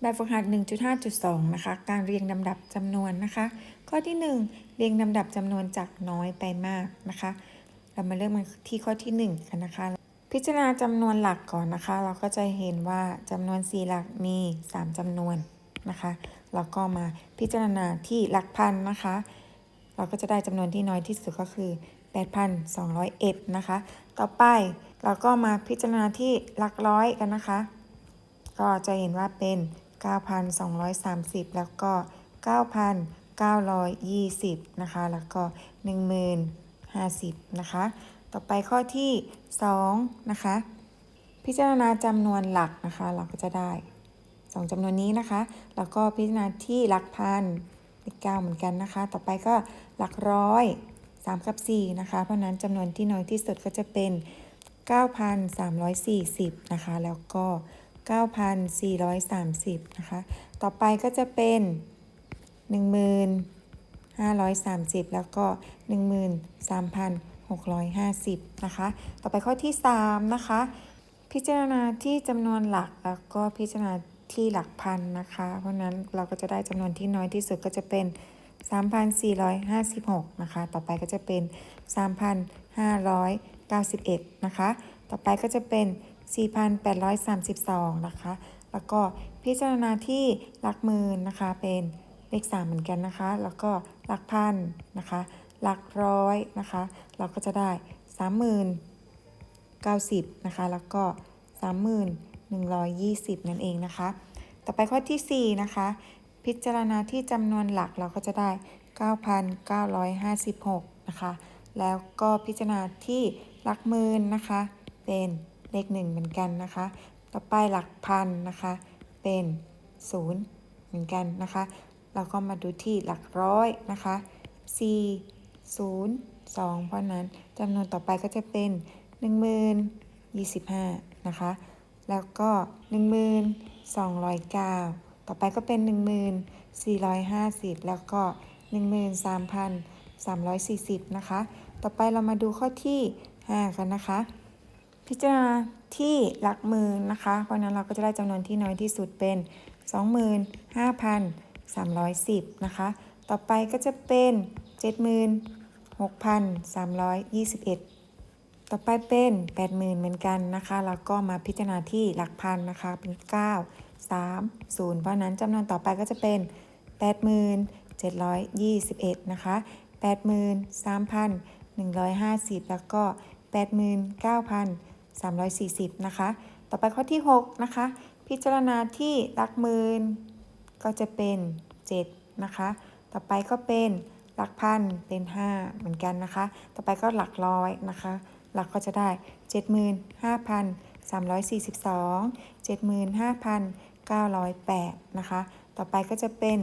แบบฝึกหัด 1.5.2 นะคะ การเรียงลำดับจำนวนนะคะ ข้อที่ 1 เรียงลำดับจำนวนจากน้อยไปมากนะคะ เรามาเริ่มที่ข้อที่ 1 กันนะคะ พิจารณาจำนวนหลักก่อนนะคะ เราก็จะเห็นว่าจำนวน 4 หลักมี 3จำนวนนะคะ แล้วก็มาพิจารณาที่หลักพันนะคะ เราก็จะได้จำนวนที่น้อยที่สุดก็คือ 8,201 นะคะ ต่อไปเราก็มาพิจารณาที่หลักร้อยกันนะคะ ก็จะเห็นว่าเป็น 9,230 แล้วก็ 9,920 นะคะ แล้วก็ 1,050 นะคะ ต่อไปข้อที่2นะคะ พิจารณาจำนวนหลักนะคะ เราก็จะได้ 2จำนวนนี้นะคะ แล้วก็พิจารณาที่หลักพันเลข9เหมือนกันนะคะ ต่อไปก็หลักร้อย 3 กับ 4 นะคะ เพราะฉะนั้นจำนวนที่น้อยที่สุดก็จะเป็น 9,340 นะคะ แล้วก็ 9,430 นะคะ ต่อไปก็จะเป็น 1,530 แล้วก็ 13,650 นะคะ ต่อไปข้อที่ 3 นะคะ พิจารณาที่จำนวนหลักแล้วก็พิจารณาที่หลักพันนะคะ เพราะนั้นเราก็จะได้จำนวนที่น้อยที่สุดก็จะเป็น 3,456 นะคะ ต่อไปก็จะเป็น 3,591 นะคะ ต่อไปก็จะเป็น 4,832 นะคะ แล้วก็พิจารณาที่หลักหมื่นนะคะ เป็นเลข 3 เหมือนกันนะคะ แล้วก็หลักพันนะคะ หลักร้อยนะคะ เราก็จะได้ 30,090 นะคะ แล้วก็ 30,120 นั่นเองนะคะ ต่อไปข้อที่ 4 นะคะ พิจารณาที่จำนวนหลักเราก็จะได้ 9,956 นะคะ แล้วก็พิจารณาที่หลักหมื่นนะคะ เป็น เลข 1 เหมือนกันนะคะ ต่อไปหลักพันนะคะ เป็น 0 เหมือนกันนะคะ เราก็มาดูที่หลักร้อยนะคะ 4 0 2 เพราะนั้นจำนวนต่อไปก็จะเป็น 1025 นะคะ แล้วก็ 1209 ต่อไปก็เป็น 1450 แล้วก็ 13,340 นะคะ ต่อไปเรามาดูข้อที่ 5 กันนะคะ พิจารณาที่หลักหมื่นนะคะ เพราะนั้นเราก็จะได้จำนวนที่น้อยที่สุดเป็น 25,310 นะคะ ต่อไปก็จะเป็น 76,321 ต่อไปเป็น 80,000 เหมือนกันนะคะแล้วก็มาพิจารณาที่หลักพันนะคะเป็น 9 3 0 เพราะนั้นจำนวนต่อไปก็จะเป็น 80,721 นะคะ 83,150 แล้วก็ 340 นะคะ ต่อไปข้อที่ 6 นะคะ พิจารณาที่หลักหมื่นก็จะเป็น 7 นะคะ ต่อไปก็เป็นหลักพันเป็น 5 เหมือนกันนะคะ ต่อไปก็หลักร้อยนะคะ หลักก็จะได้ 75,342 75,908 นะคะ ต่อไปก็จะเป็น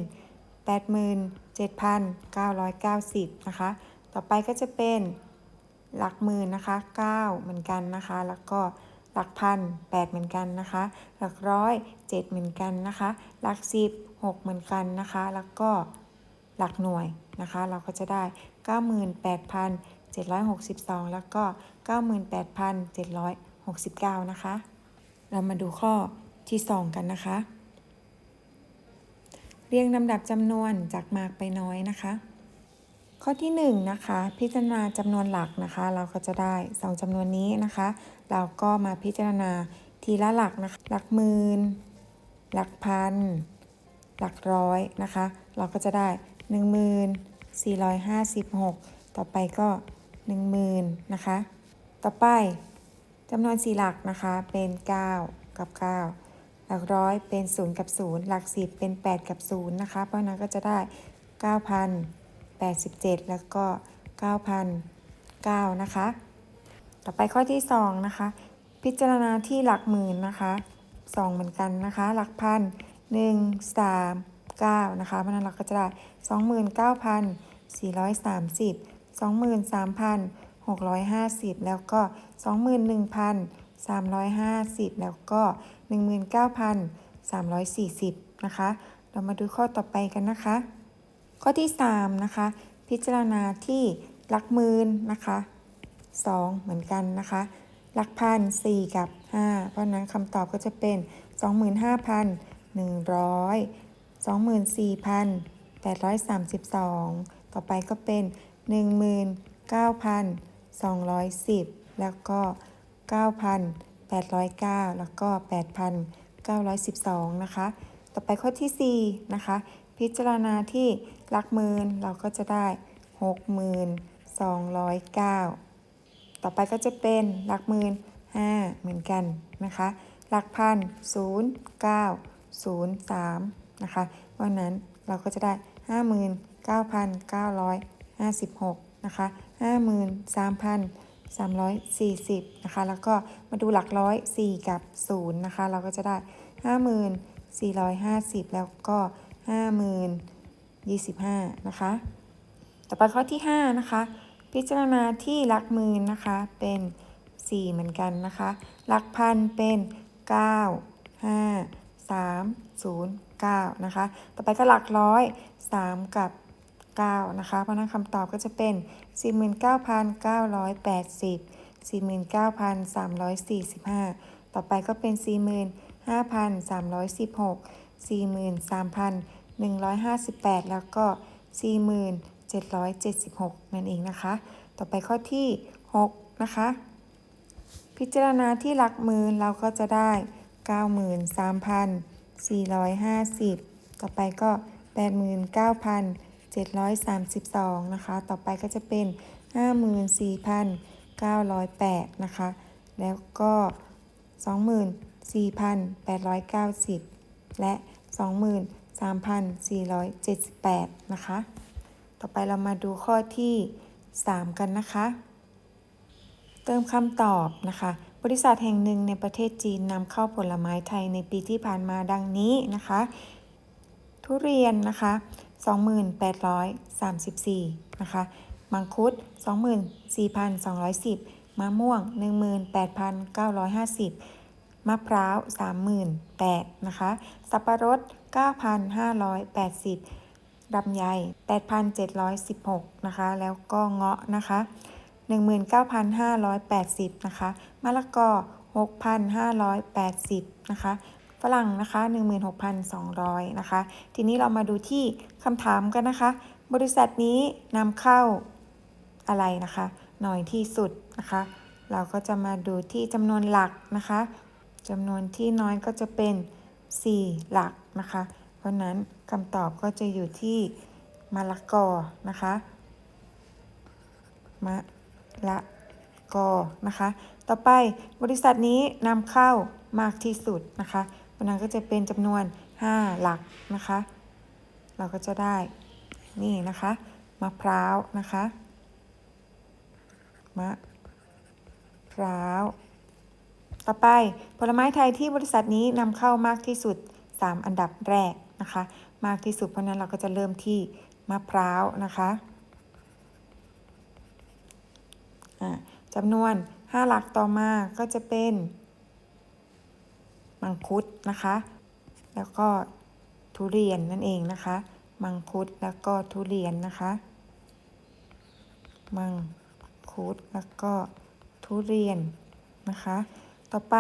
87,990 นะคะ ต่อไปก็จะเป็น หลักหมื่นนะคะ 9 เหมือนกันนะคะ แล้วก็หลักพัน8เหมือนกันนะคะ หลักร้อย7เหมือนกันนะคะ หลักสิบ6เหมือนกันนะคะ แล้วก็หลักหน่วยนะคะ เราก็จะได้ 98,762 แล้วก็ 98,769 นะคะ เรามาดูข้อที่ 2 กันนะคะ เรียงลำดับจำนวนจากมากไปน้อยนะคะ ข้อที่1นะคะ พิจารณาจำนวนหลักนะคะ เราก็จะได้ 2จำนวนนี้นะคะ เราก็มาพิจารณาทีละหลักนะคะหลักหมื่นหลักพัน หลักร้อยนะคะ เราก็จะได้ 1456 ต่อไปก็ 10,000นะคะ ต่อไปจำนวน4หลักนะคะเป็น 9 กับ 9 หลักร้อยเป็น 0 กับ 0 หลัก 10 เป็น 8 กับ 0 นะคะ เพราะนั้นก็จะได้ 87 แล้วก็ 9,009นะคะ ต่อไปข้อที่ 2 นะคะ พิจารณาที่หลักหมื่นนะคะ 2 เหมือนกันนะคะ หลักพัน 1 3 9 นะคะเพราะนั้นเราก็จะได้ 29,430 23,650 แล้วก็ 21,350 แล้วก็ 19,340 นะคะ เรามาดูข้อต่อไปกันนะคะ ข้อที่3นะคะ พิจารณาที่หลักหมื่นนะคะ2 เหมือนกันนะคะ หลักพัน4กับ 5 เพราะนั้นคำตอบก็จะเป็น 25,150 24,832 ต่อไปก็เป็น 19,210 แล้วก็ 9,809 แล้วก็ 8,912 นะคะ ต่อไปข้อที่ 4 นะคะ พิจารณาที่ หลักหมื่นเราก็จะได้ 6,209 ต่อไปก็จะเป็นหลักหมื่นห้าเหมือนกันนะคะ หลักพันศูนย์เก้าศูนย์สามนะคะวันนั้นเราก็จะได้ห้าหมื่นเก้าพันเก้าร้อยห้าสิบหกนะคะห้าหมื่นสามพันสามร้อยสี่สิบนะคะแล้วก็มาดูหลักร้อยสี่กับศูนย์นะคะเราก็จะได้ห้าหมื่นสี่ร้อยห้าสิบแล้วก็ห้าหมื่น ยี่สิบห้านะคะ ต่อไปข้อที่ 5 นะคะ พิจารณาที่หลักหมื่นนะคะ เป็น 4 เหมือนกันนะคะ หลักพันเป็น 9 5 3 0 9 นะคะ ต่อไปก็หลักร้อย 3 กับ 9 นะคะ เพราะนั้นคำตอบก็จะเป็น 49,980 49,345 ต่อไปก็เป็น 45,316 43,000 158 แล้วก็ 4776 นั่นเองนะคะ ต่อไปข้อที่ 6 นะคะ พิจารณาที่หลักหมื่นเราก็จะได้ 93,450 ต่อไปก็ 89,732 นะคะ ต่อไปก็จะเป็น 54,908 นะคะ แล้วก็ 24,890 และ 2 0 3,478 นะคะ ต่อไปเรามาดูข้อที่ 3 กันนะคะ เติมคำตอบนะคะ บริษัทแห่งหนึ่งในประเทศจีนนำเข้าผลไม้ไทยในปีที่ผ่านมาดังนี้นะคะ ทุเรียนนะคะ 2834 นะคะ มังคุด 24,210 มะม่วง 18,950 มะพร้าว 38,000นะคะ สับปะรด 9,580ลำไย 8,716 นะคะ แล้วก็เงาะนะคะ 19,580 นะคะ มะละกอ 6,580 นะคะ ฝรั่งนะคะ 16,200 นะคะ ทีนี้เรามาดูที่คำถามกันนะคะ บริษัทนี้นำเข้าอะไรนะคะน้อยที่สุดนะคะ เราก็จะมาดูที่จำนวนหลักนะคะจำนวนที่น้อยก็จะเป็น 4 หลักนะคะ เพราะนั้นคำตอบก็จะอยู่ที่มะละกอนะคะมะละกอนะคะ ต่อไปบริษัทนี้นำเข้ามากที่สุดนะคะเพราะนั้นก็จะเป็นจำนวน 5 หลักนะคะ เราก็จะได้นี่นะคะมะพร้าวนะคะมะพร้าว ต่อไปผลไม้ไทยที่บริษัทนี้นำเข้ามากที่สุด 3 อันดับแรกนะคะ มากที่สุดเพราะนั้นเราก็จะเริ่มที่มะพร้าวนะคะจำนวน 5 หลักต่อมาก็จะเป็นมังคุดนะคะ แล้วก็ทุเรียนนั่นเองนะคะ มังคุดแล้วก็ทุเรียนนะคะ มังคุดแล้วก็ทุเรียนนะคะ ต่อไป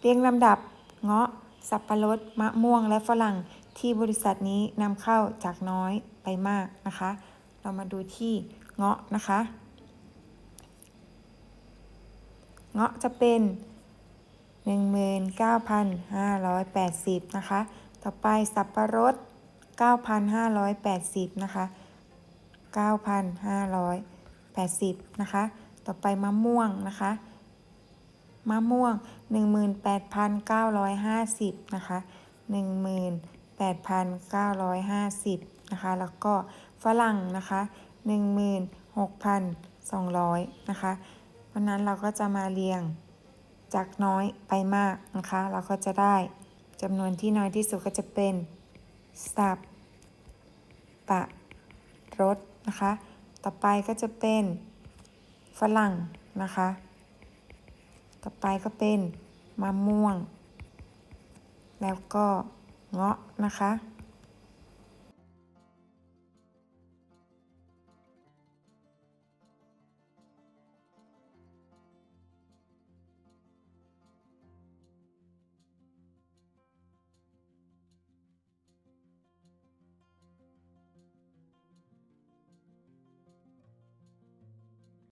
เรียงลำดับเงาะ สับปะรด มะม่วงและฝรั่งที่บริษัทนี้นำเข้าจากน้อยไปมากนะคะ เรามาดูที่เงาะนะคะ เงาะจะเป็น 19,580 นะคะ ต่อไปสับปะรด 9,580 นะคะ 9,580 นะคะ ต่อไปมะม่วงนะคะ มะม่วง 18,950 นะคะ 18,950 นะคะ แล้วก็ฝรั่งนะคะ 16,200 นะคะเพราะนั้นเราก็จะมาเรียงจากน้อยไปมากนะคะ เราก็จะได้จำนวนที่น้อยที่สุดก็จะเป็นสับปะรดนะคะ ต่อไปก็จะเป็นฝรั่งนะคะ ต่อไปก็เป็นมะม่วง แล้วก็เงาะนะคะ